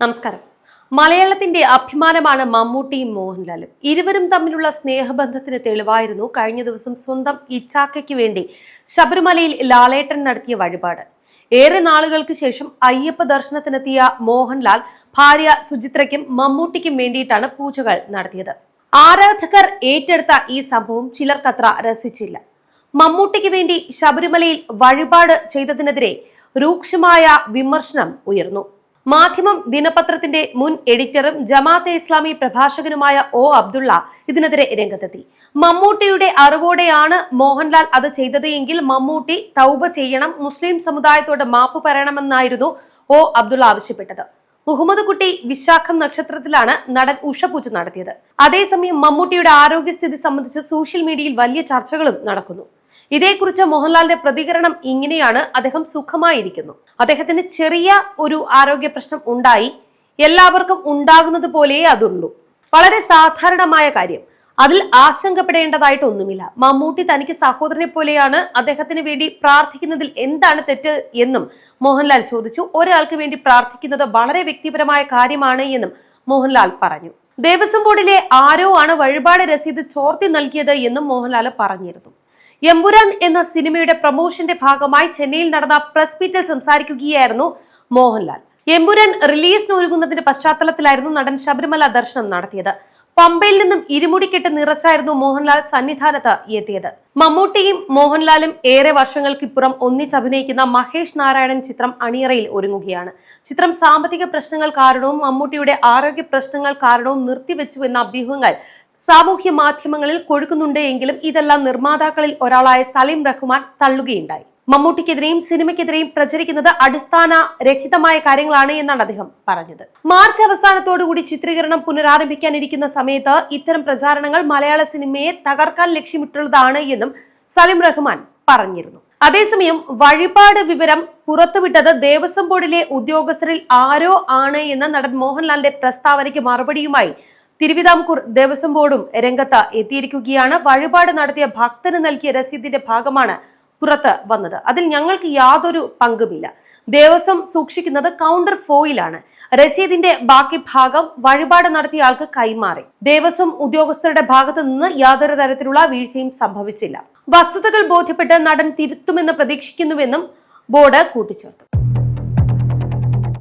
നമസ്കാരം. മലയാളത്തിന്റെ അഭിമാനമാണ് മമ്മൂട്ടിയും മോഹൻലാലും ഇരുവരും തമ്മിലുള്ള സ്നേഹബന്ധത്തിന് തെളിവായിരുന്നു കഴിഞ്ഞ ദിവസം സ്വന്തം ഇച്ചാക്കയ്ക്ക് വേണ്ടി ശബരിമലയിൽ ലാലേട്ടൻ നടത്തിയ വഴിപാട്. ഏറെ നാളുകൾക്ക് ശേഷം അയ്യപ്പ ദർശനത്തിനെത്തിയ മോഹൻലാൽ ഭാര്യ സുചിത്രയ്ക്കും മമ്മൂട്ടിക്കും വേണ്ടിയിട്ടാണ് പൂജകൾ നടത്തിയത്. ആരാധകർ ഏറ്റെടുത്ത ഈ സംഭവം ചിലർക്കത്ര രസിച്ചില്ല. മമ്മൂട്ടിക്ക് വേണ്ടി ശബരിമലയിൽ വഴിപാട് ചെയ്തതിനെതിരെ രൂക്ഷമായ വിമർശനം ഉയർന്നു. മാധ്യമം ദിനപത്രത്തിന്റെ മുൻ എഡിറ്ററും ജമാഅത്തെ ഇസ്ലാമി പ്രഭാഷകനുമായ ഒ അബ്ദുള്ള ഇതിനെതിരെ രംഗത്തെത്തി. മമ്മൂട്ടിയുടെ അറിവോടെയാണ് മോഹൻലാൽ അത് ചെയ്തത് എങ്കിൽ മമ്മൂട്ടി തൗബ ചെയ്യണം മുസ്ലിം സമുദായത്തോട് മാപ്പ് പറയണമെന്നായിരുന്നു ഒ അബ്ദുള്ള ആവശ്യപ്പെട്ടത്. മുഹമ്മദ് കുട്ടി വിശാഖം നക്ഷത്രത്തിലാണ് നടൻ ഉഷപൂജ നടത്തിയത്. അതേസമയം മമ്മൂട്ടിയുടെ ആരോഗ്യസ്ഥിതി സംബന്ധിച്ച് സോഷ്യൽ മീഡിയയിൽ വലിയ ചർച്ചകളും നടക്കുന്നു. ഇതേക്കുറിച്ച് മോഹൻലാലിന്റെ പ്രതികരണം ഇങ്ങനെയാണ് അദ്ദേഹം സുഖമായിരിക്കുന്നു. അദ്ദേഹത്തിന് ചെറിയ ഒരു ആരോഗ്യ പ്രശ്നം ഉണ്ടായി. എല്ലാവർക്കും ഉണ്ടാകുന്നത് പോലെയേ അതുള്ളൂ. വളരെ സാധാരണമായ കാര്യം. അതിൽ ആശങ്കപ്പെടേണ്ടതായിട്ടൊന്നുമില്ല മമ്മൂട്ടി തനിക്ക് സഹോദരനെ പോലെയാണ് അദ്ദേഹത്തിന് വേണ്ടി പ്രാർത്ഥിക്കുന്നതിൽ എന്താണ് തെറ്റ് എന്നും മോഹൻലാൽ ചോദിച്ചു. ഒരാൾക്ക് വേണ്ടി പ്രാർത്ഥിക്കുന്നത് വളരെ വ്യക്തിപരമായ കാര്യമാണ് എന്നും മോഹൻലാൽ പറഞ്ഞു. ദേവസ്വം ബോർഡിലെ ആരോ ആണ് വഴിപാട് രസീത് ചോർത്തി നൽകിയത് എന്നും മോഹൻലാൽ പറഞ്ഞിരുന്നു. എമ്പുരാൻ എന്ന സിനിമയുടെ പ്രൊമോഷന്റെ ഭാഗമായി ചെന്നൈയിൽ നടന്ന പ്രസ് മീറ്റിൽ സംസാരിക്കുകയായിരുന്നു മോഹൻലാൽ. എമ്പുരാൻ റിലീസിന് ഒരുങ്ങുന്നതിന്റെ പശ്ചാത്തലത്തിലായിരുന്നു നടൻ ശബരിമല ദർശനം നടത്തിയത്. പമ്പയിൽ നിന്നും ഇരുമുടിക്കെട്ട് നിറച്ചായിരുന്നു മോഹൻലാൽ സന്നിധാനത്ത് എത്തിയത്. മമ്മൂട്ടിയും മോഹൻലാലും ഏറെ വർഷങ്ങൾക്കിപ്പുറം ഒന്നിച്ചഭിനയിക്കുന്ന മഹേഷ് നാരായണൻ ചിത്രം അണിയറയിൽ ഒരുങ്ങുകയാണ്. ചിത്രം സാമ്പത്തിക പ്രശ്നങ്ങൾ കാരണവും മമ്മൂട്ടിയുടെ ആരോഗ്യ പ്രശ്നങ്ങൾ കാരണവും നിർത്തിവെച്ചു എന്ന അഭ്യൂഹങ്ങൾ സാമൂഹ്യ മാധ്യമങ്ങളിൽ കൊഴുക്കുന്നുണ്ട് എങ്കിലും ഇതെല്ലാം നിർമ്മാതാക്കളിൽ ഒരാളായ സലീം റഹ്മാൻ തള്ളുകയുണ്ടായി. മമ്മൂട്ടിക്കെതിരെയും സിനിമയ്ക്കെതിരെയും പ്രചരിക്കുന്നത് അടിസ്ഥാന രഹിതമായ കാര്യങ്ങളാണ് എന്നാണ് അദ്ദേഹം പറഞ്ഞത്. മാർച്ച് അവസാനത്തോടുകൂടി ചിത്രീകരണം പുനരാരംഭിക്കാനിരിക്കുന്ന സമയത്ത് ഇത്തരം പ്രചാരണങ്ങൾ മലയാള സിനിമയെ തകർക്കാൻ ലക്ഷ്യമിട്ടുള്ളതാണ് എന്നും സലിം റഹ്മാൻ പറഞ്ഞിരുന്നു. അതേസമയം വഴിപാട് വിവരം പുറത്തുവിട്ടത് ദേവസ്വം ബോർഡിലെ ഉദ്യോഗസ്ഥരിൽ ആരോ ആണ് എന്ന നടൻ മോഹൻലാലിന്റെ പ്രസ്താവനയ്ക്ക് മറുപടിയുമായി തിരുവിതാംകൂർ ദേവസ്വം ബോർഡും രംഗത്ത് എത്തിയിരിക്കുകയാണ്. വഴിപാട് നടത്തിയ ഭക്തന് നൽകിയ രസീതിന്റെ ഭാഗമാണ് പുറത്ത് വന്നത്. അതിൽ ഞങ്ങൾക്ക് യാതൊരു പങ്കുമില്ല. ദേവസ്വം സൂക്ഷിക്കുന്നത് കൗണ്ടർ ഫോയിലാണ് രസീതിന്റെ ബാക്കി ഭാഗം വഴിപാട് നടത്തിയ ആൾക്ക് കൈമാറി. ദേവസ്വം ഉദ്യോഗസ്ഥരുടെ ഭാഗത്തു നിന്ന് യാതൊരു തരത്തിലുള്ള വീഴ്ചയും സംഭവിച്ചില്ല. വസ്തുതകൾ ബോധ്യപ്പെട്ട് നടൻ തിരുത്തുമെന്ന് പ്രതീക്ഷിക്കുന്നുവെന്നും ബോർഡ് കൂട്ടിച്ചേർത്തു.